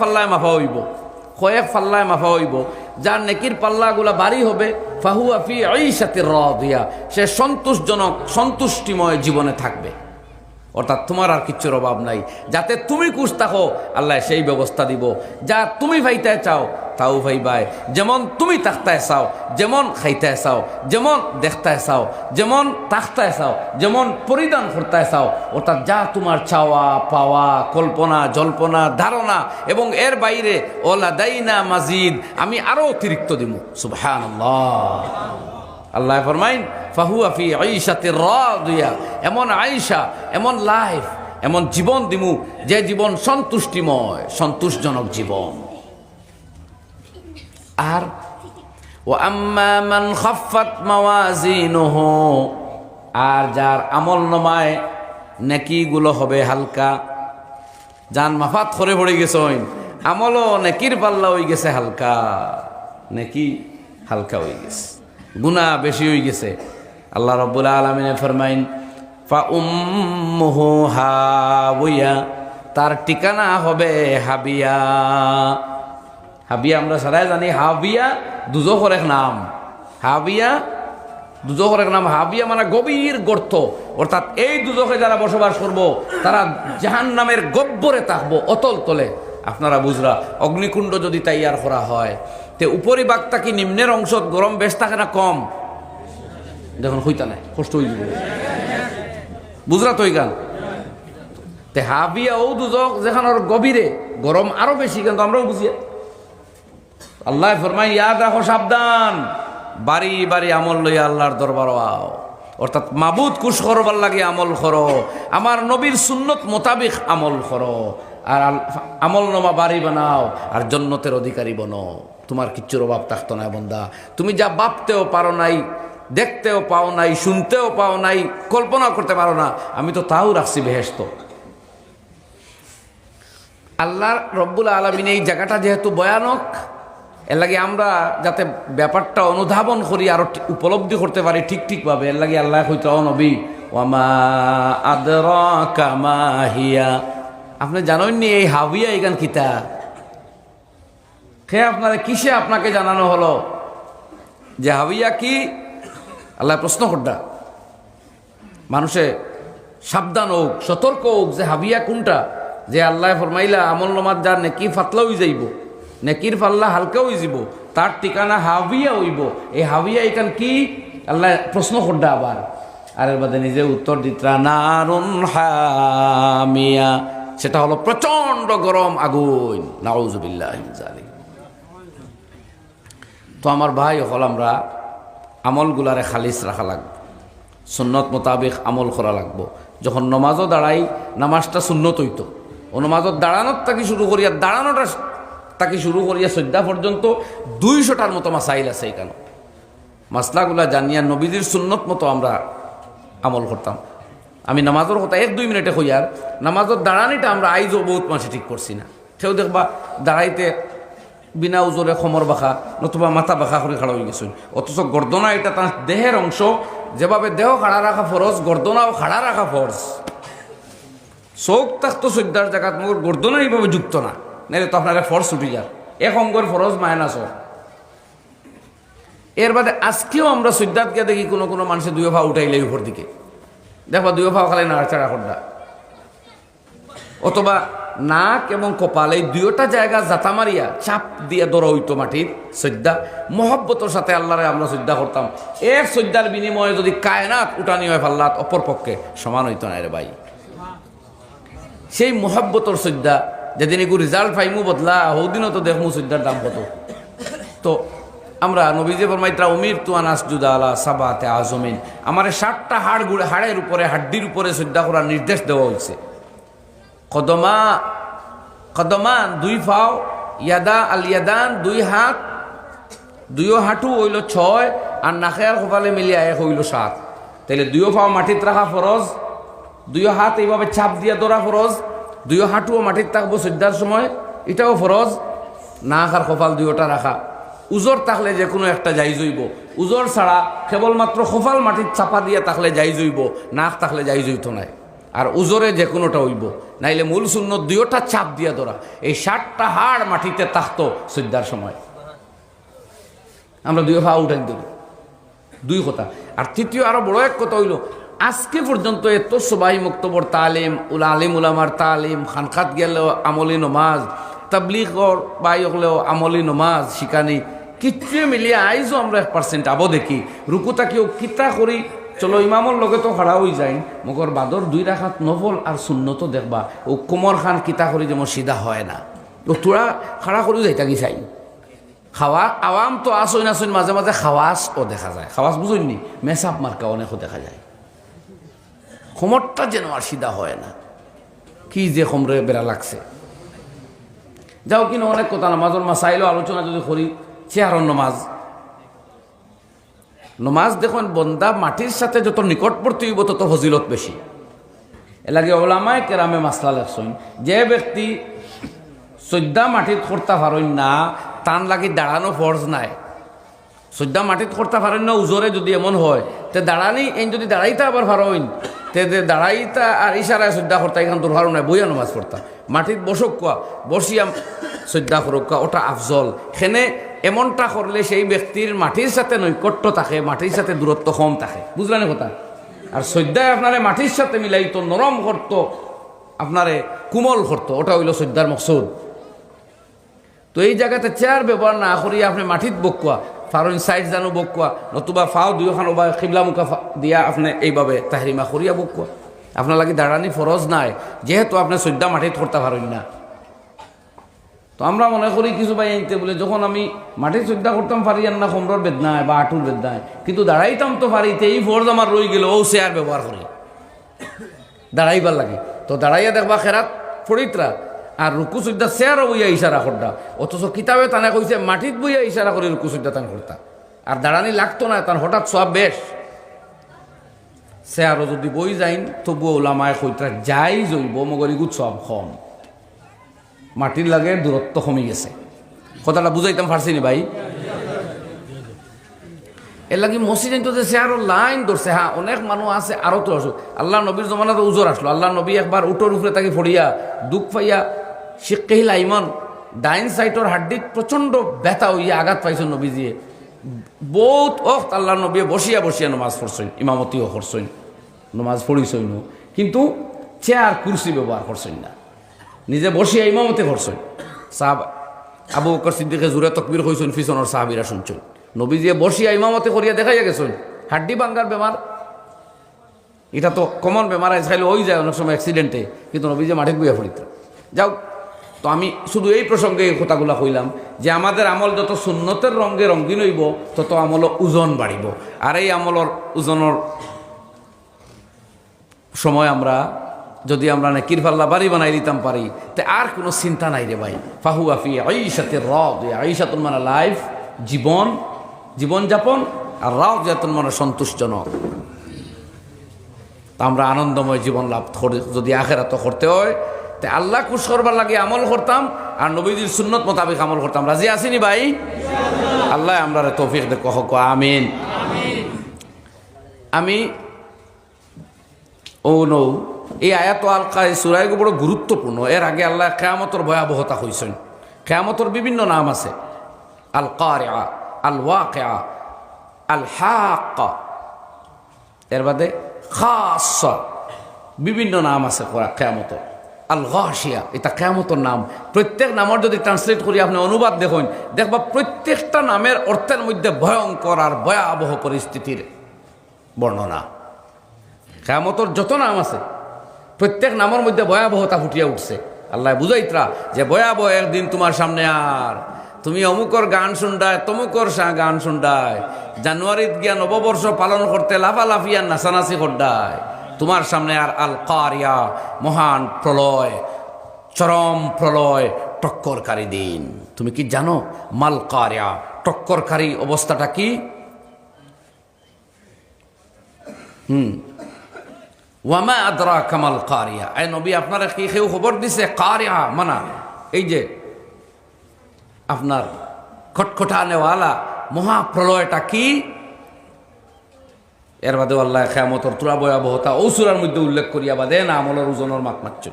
পাল্লায় মাফা হইব। কয়েক পাল্লায় মাফা হইব। যার নেকির পাল্লাগুলা বাড়ি হবে, ফাহুয়া ফি ঈশাতির রাদিয়া। সে সন্তোষজনক সন্তুষ্টিময় জীবনে থাকবে। অর্থাৎ তোমার আর কিচ্ছুর অভাব নাই। যাতে তুমি কুশ থাকো, আল্লাহ সেই ব্যবস্থা দিব। যা তুমি ভাইতে চাও, তাও ভাই ভাই যেমন তুমি তাকতায় চাও, যেমন খাইতে চাও, যেমন দেখতে চাও, যেমন তাকতায় চাও, যেমন পরিধান করতে চাও, অর্থাৎ যা তোমার চাওয়া, পাওয়া, কল্পনা, জল্পনা, ধারণা এবং এর বাইরে ওলা দাইনা মাজিদ, আমি আরও অতিরিক্ত দিব সুবহান আল্লাহ ফরমাইন ফাহুয়া ফি আইসাতে রাদিয়া। এমন আয়েশা এমন লাইফ, এমন জীবন দিমু, যে জীবন সন্তুষ্টিময়, সন্তোষজনক জীবন। আর ও আম্মা মান খাফাত মাওয়াজিনুহু। আর যার আমল নমায় নেকিগুলো হবে হালকা। যান মাফাত করে পড়ে গেছেন, আমলও নেকির পাল্লা হয়ে গেছে হালকা। নেকি হালকা হয়ে গেছে গুণা বেশি হয়ে গেছে। আল্লাহ রব্বুল আলমিনে ফরমাইন, ফা উম্মুহু হাবিয়া তার ঠিকানা হবে হাবিয়া। হাবিয়া আমরা সবাই জানি, হাবিয়া দুজোখর এক নাম। হাবিয়া দুজোখর এক নাম। হাবিয়া মানে গভীর গর্ত। অর্থাৎ এই দুজখে যারা বসবাস করব, তারা জাহান নামের গব্বরে থাকব, অতল তলে। আপনারা বুঝরা, অগ্নিকুণ্ড যদি তৈয়ার করা হয়, তে উপরি বাগটা কি নিম্নের অংশ গরম বেশ থাকে না কম? দেখুন, হইতা নাই, কষ্ট হয়ে যাবে বুঝরা তো গান? তে হাবিয়া ও দুজক যেখানে ওর গভীরে, গরম আরও বেশি, কিন্তু আমরাও বুঝিয়া আল্লাহ ফরমাই ইয়াদ রাখো সাবধান, বাড়ি বাড়ি আমল লইয়া আল্লাহর দরবার আও। অর্থাৎ মাবুদ কুশ করবার লাগে আমল করো, আমার নবীর সুন্নত মোতাবিক আমল করো, আর আমল নমা বাড়ি বানাও, আর জন্নতের অধিকারী বনো। তোমার কিচ্ছুর অভাব থাকতো না বন্দা। তুমি যা ভাবতেও পারো নাই দেখতেও পাও নাই, শুনতেও পাও নাই কল্পনা করতে পারো না, আমি তো তাও রাখছি বেহেস্ত আল্লাহ রব্বুল আলমিন এই জায়গাটা যেহেতু ভয়ানক, এর লাগে আমরা যাতে ব্যাপারটা অনুধাবন করি, আরও উপলব্ধি করতে পারি ঠিক ঠিকভাবে, এর লাগে আল্লাহ হইতে নবী, ওয়ামা আদরাকা মা হিয়া? আপনি জানেননি এই হাবিয়া এখান কিতা? খে আপনারা, কিসে আপনাকে জানানো হলো? যে হাবিয়া কি? আল্লাহ প্রশ্ন করডা মানুষে সাবধান হোক, সতর্ক হোক, যে হাবিয়া কোনটা? যে আল্লাহ ফরমাইলা, আমল নমাজ যার নেকি ফাতলা হয়ে যাইব, নেকির পাল্লা হালকা হয়ে যাব তার ঠিকানা হাবিয়া হইব। এই হাবিয়া এখান কি? আল্লাহ প্রশ্ন করডা আবার। আর এর বাদে নিজে উত্তর দিতরা, নারুন হামিয়া। সেটা হলো প্রচণ্ড গরম আগুন। নাউজুবিল্লাহ তো আমার ভাই হল আমরা আমলগুলারে খালিস রাখা লাগবে। সুন্নত মোতাবেক আমল করা লাগবো। যখন নমাজও দাঁড়াই, নামাজটা সুন্নত হইতো। ও নমাজত দাঁড়ানোর তাকে শুরু করিয়া দাঁড়ানোটা তাকে শুরু করিয়া সদ্যা পর্যন্ত দুইশোটার মতো মাসাইল আছে এখানে। মাসলাগুলা জানিয়া নবীদের সুন্নত মতো আমরা আমল করতাম। আমি নামাজের কথা এক দুই মিনিটে হইয়ার নামাজের দাঁড়ানিটা আমরা আইজও বহুত মাসে ঠিক করছি না। কেউ দেখবা দাঁড়াইতে বিনা উজরে খমর বাখা, নতুবা মাথা বাখা করে খাড়া হয়ে গেছেন অথচ গর্দনা এটা তার দেহের অংশ, যেভাবে দেহ খাড়া রাখা ফরজ গর্দনাও খাড়া রাখা ফরজ চোখ থাকতো সদ্যার জায়গাত মগর গর্দনা এইভাবে যুক্ত না। নাহলে তো আপনারা ফরজ উঠি যার এক অঙ্গর ফরজ মায়নাস হয় এর বাদে আজকেও আমরা সদ্যাতকে দেখি কোনো কোনো মানুষের দুই ভা উঠাইলে উপর দিকে। দেখবা দুই ভা খালে নাড়াচাড়া করডা অথবা নাক এবং কপাল, এই দুইটা জায়গা জাতা মারিয়া চাপ দিয়ে দর হইতো মাটির সদ্যা মহব্বতর সাথে আল্লাহরে আমরা শ্রদ্ধা করতাম। এর শ্রদ্ধার বিনিময়ে যদি কায়নাত উঠানি হয় ফাল্লাত অপর পক্ষে সমান হইতো না রে ভাই। সেই মহব্বতর শ্রদ্ধা যেদিন এগু রেজাল্ট পাইমু বদলা হৌদিনও তো দেখমু শ্রদ্ধার দাম কত। তো আমরা নবীজে ফরমাইত্রা উমির তুয়ান আসজুদা আলা সাবাতে আজমিন। আমার ষাটটা হাড় হাড়ের উপরে, হাড্ডির উপরে শ্রদ্ধা করার নির্দেশ দেওয়া হয়েছে কদমা কদমান দুই ফাও ইয়াদা আল ইয়াদান দুই হাত দুইও হাঁটু হইল ছয় আর নাকে আর কপালে মিলিয়া এক হইল সাত তাহলে দুইও ফাও মাটিত রাখা ফরজ দুইও হাত এইভাবে চাপ দিয়া ধরা ফরজ দুইও হাঁটুও মাটিত থাকব শ্রদ্ধার সময় এটাও ফরজ নাক আর কপাল দুইওটা রাখা উজর থাকলে যে কোনো একটা যাই জইব উজর ছাড়া কেবলমাত্র কপাল মাটির চাপা দিয়ে থাকলে যাই জইব নাক থাকলে যাই জইত নাই আর উজরে যে কোনোটা হইব। নাইলে মূল শূন্য দুইটা চাপ দিয়া ধরা। এই ষাটটা হাড় মাটিতে তাকতো সদ্যার সময়। আমরা দুই পা উঠাই দিল দুই কথা। আর তৃতীয় আরও বড় এক কথা হইল, আজকে পর্যন্ত এত সবাই মুক্তবর তালিম, উল আলিম উলামার তালিম খানখাত গেলেও আমলি নমাজ, তাবলিগর বাই হলেও আমলি নমাজ শিকানি কিচ্ছু মিলিয়ে আইজও আমরা এক পার্সেন্ট আবো দেখি। রুকুতা কেউ কিতা করি চলো ইমামর লগে তো খাড়া হয়ে যাই মগর বাদর দুই রাখাত নফল আর শূন্যত দেখবা। ও কোমর খান কিতা করি যেমন সিধা হয় না। ও তোরা খাড়া করে যাইতা কি চাই। খাওয়া আওয়াম তো আসইন আসইন মাঝে মাঝে খাওয়াস ও দেখা যায়। খাওয়াস বুঝুননি মেসাপ মার্কা অনেকও দেখা যায়। খমরটা যেন আর সিধা হয় না। কি যে খমরে বেড়া লাগছে। যাও কিনা অনেক কথা নামাজের মাসাইলো আলোচনা যদি করি চেয়ারর নমাজ। নমাজ দেখুন, বন্দা মাটির সাথে যত নিকটবর্তী হইব, তত ফজিলত বেশি। এলাকে ওলামায় কেরামে মাসলা লেখছেন, যে ব্যক্তি সদ্যা মাটিত করতে পারেন না টান লাগি দাঁড়ানো ফর্জ নাই। সদ্যা মাটিত করতে পারেন না উজরে যদি এমন হয়, তে দাঁড়ানি এই যদি দাঁড়াইতে আবার পারেন তে দাঁড়াইতা আর ইশারায় সদ্যা করতা এখান তোর ভালো নাই, বইয়া নমাজ পড়তা মাটিত বসক কোয়া বসিয়া সদ্যা করক কোয়া ওটা আফজল। সেনে এমনটা করলে সেই ব্যক্তির মাটির সাথে নৈকট্য থাকে মাটির সাথে দূরত্ব কম থাকে। বুঝলেন কথা? আর সদ্যায় আপনারে মাটির সাথে মিলাইতো নরম করতো আপনারে কুমল করতো ওটা হইল সদ্যার মকসুদ। তো এই জায়গাতে চেয়ার ব্যবহার না করিয়া আপনি মাটিত বকুয়া ফারুন সাইড জানো বকুয়া নতুবা ফাও দুইখান বা খিবলা মুখা দিয়া আপনি এইভাবে তাহারিমা করিয়া বকুয়া আপনার লাগি দাঁড়ানি ফরজ নাই, যেহেতু আপনি সদ্যা মাটিত করতে পারেন না। তো আমরা মনে করি কিছু ভাই আনতে বলে, যখন আমি মাটির শ্রদ্ধা করতাম পারি আর না কোমরের বেদনায় বা আঁটুর বেদনায়, কিন্তু দাঁড়াইতাম তো পারি তো এই ফোর্স আমার রয়ে গেল, ও চেয়ার ব্যবহার করি। দাঁড়াইবার লাগে। তো দাঁড়াইয়া দেখবা খেরাত ফরিতরা আর রুকু সুদ্ধা চেয়ারও বইয়া ইশারা করতা অথচ কিতাবে তানে কইছে, মাটিত বইয়া ইশারা করে রুকু সুদ্ধা তান করতা। আর দাঁড়ানি লাগতো না তার হঠাৎ সব বেশ। চেয়ারও যদি বই যাইন, তবুও ওলামায় কইতরা যাই জৈব মগরিগুত সব কম। মাটির লাগে দূরত্ব কমে গেছে। কথাটা বুঝাইতাম পারছি নি ভাই। এর লাগি মসজিদ তো যে আরও লাইন ধরছে হ্যাঁ অনেক মানুষ আছে, আরও তো আসুক আল্লাহ নবীর জমানাতে উজোর আসলো। আল্লাহ নবী একবার উটোর উপরে তাকে ফড়িয়া দুঃখ পাইয়া শিক্ষাহিল আইমন ডাইন সাইটর হাড্ডিত প্রচণ্ড ব্যথা হইয়া আঘাত পাইছেন নবীজিয়ে। বহুত অক্ত আল্লাহ নবী বসিয়া বসিয়া নমাজ পড়ছেন, ইমামতিও করছেন নমাজ পড়িছই কিন্তু চেয়ার কুরসি ব্যবহার করছেন না। নিজে বসিয়া ইমামতে করছেন সাহাব আবু বকর সিদ্দিকে জুরে তকবির হয়েছেন ফিসনের সাহাবিরা শুনছেন। নবীজিয়ে বসিয়া ইমামতে করিয়া দেখাইয়া গেছেন। হাড্ডি বাঙ্গার বেমার। এটা তো কমন বেমার আছে খাইলে ওই যায় অনেক সময় অ্যাক্সিডেন্টে কিন্তু নবীজি মাঠে গুয়া ফরিত যাও, তো আমি শুধু এই প্রসঙ্গে এই কথাগুলা কইলাম যে আমাদের আমল যত সুন্নতের রঙে রঙিন হইব, তত আমল ওজন বাড়িব। আর এই আমলর ওজনের সময় আমরা যদি আমরা না পাল্লা বাড়ি বানাই দিতাম পারি। তে আর কোনো চিন্তা নাই রে ভাই। ফাহু আফি আইসাতে রদ আইসাতুন মানে লাইফ, জীবন জীবনযাপন আর রাও যাতন মানে সন্তুষ্টজনক। তা আমরা আনন্দময় জীবন লাভ যদি আখেরাত করতে হয়, তে আল্লাহ খুশ করবার লাগে আমল করতাম আর নবীজির সুন্নত মোতাবেক আমল করতাম। রাজি আসিনি ভাই? আল্লাহ আমরা রে তৌফিক দে কহ আমিন। আমি ও নৌ এই আয়াত আল কায় সুরাইগো বড় গুরুত্বপূর্ণ। এর আগে আল্লাহ কেয়ামতর ভয়াবহতা হয়েছেন কেয়ামতর বিভিন্ন নাম আছে। আল কারিয়া আল ওয়াকিয়া আল হাক এর বাদে খাস। বিভিন্ন নাম আছে কেয়ামতর আল গাশিয়া, এটা কেয়ামতর নাম। প্রত্যেক নামের যদি ট্রান্সলেট করি, আপনি অনুবাদ দেখুন। দেখবা প্রত্যেকটা নামের অর্থের মধ্যে ভয়ঙ্কর আর ভয়াবহ পরিস্থিতির বর্ণনা। কেয়ামতর যত নাম আছে প্রত্যেক নামের মধ্যে ভয়াবহতা ফুটিয়া উঠছে। আল্লাহ বুঝাইতরা যে ভয়াবহ একদিন তোমার সামনে আর। তুমি অমুকর গান শুনডায়, তমুকর গান শুনডায়। জানুয়ারিত গিয়া নববর্ষ পালন করতে লাফালাফিয়া নাচানাচি করডায়। তোমার সামনে আর আল কারিয়া, মহান প্রলয়, চরম প্রলয়, টক্করকারী দিন। তুমি কি জানো মাল কারিয়া, টক্করকারী অবস্থাটা কি? ওয়ামা আদরা কামাল কারিয়া। এ নবী, আপনারা কি কেউ খবর দিছে? কারিয়া, মানা। এই যে, আপনার খটখটানেওয়ালা মহাপ্রলয়টা কি? এর বাদে আল্লাহ খেয়ামতর তুরা ভয়াবহতা ঔসুরার মধ্যে উল্লেখ করিয়া বাদে না আমলের ওজনের মাত মারছ